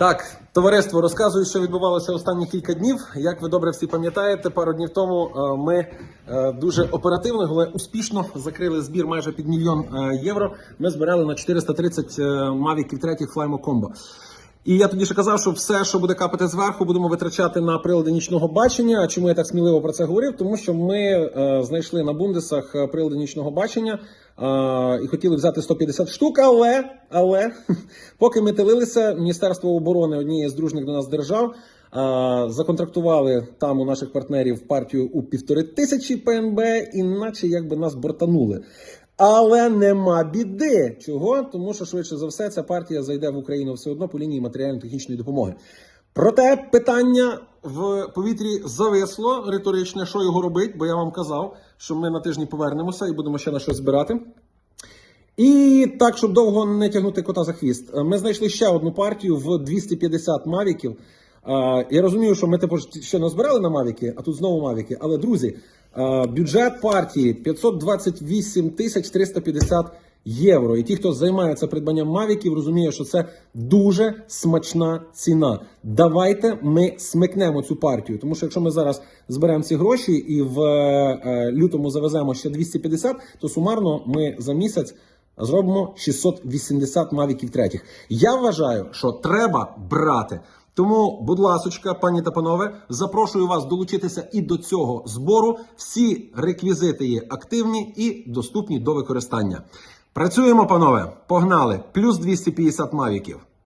Так, товариство, розказую, що відбувалося останні кілька днів. Як ви добре всі пам'ятаєте, пару днів тому е, ми е, дуже оперативно, але успішно закрили збір майже під мільйон е, євро. Ми збирали на 430 е, мавіків третіх Flymo Combo. І я тоді ще казав, що все, що буде капати зверху, будемо витрачати на прилади нічного бачення. А чому я так сміливо про це говорив? Тому що ми е, знайшли на бундесах е, прилади нічного бачення е, і хотіли взяти 150 штук, але, але поки ми тилилися, Міністерство оборони однієї з дружних до нас держав. е, Законтрактували там у наших партнерів партію у півтори тисячі ПНБ, іначе якби нас бортанули. Але нема біди. Чого? Тому що швидше за все ця партія зайде в Україну все одно по лінії матеріально-технічної допомоги. Проте питання в повітрі зависло риторичне, що його робить, бо я вам казав, що ми на тижні повернемося і будемо ще на щось збирати. І так, щоб довго не тягнути кота за хвіст, ми знайшли ще одну партію в 250 мавіків. Е, Я розумію, що ми типу ще не збирали на мавіки, а тут знову мавіки. Але друзі, е, бюджет партії 528 тисяч 350 євро. І ті, хто займається придбанням мавіків, розуміє, що це дуже смачна ціна. Давайте ми смикнемо цю партію. Тому що якщо ми зараз зберемо ці гроші і в е, лютому завеземо ще 250, то сумарно ми за місяць. Зробимо 680 мавіків третіх. Я вважаю, що треба брати. Тому, будь ласочка, пані та панове, запрошую вас долучитися і до цього збору. Всі реквізити є активні і доступні до використання. Працюємо, панове. Погнали! Плюс 250 мавіків.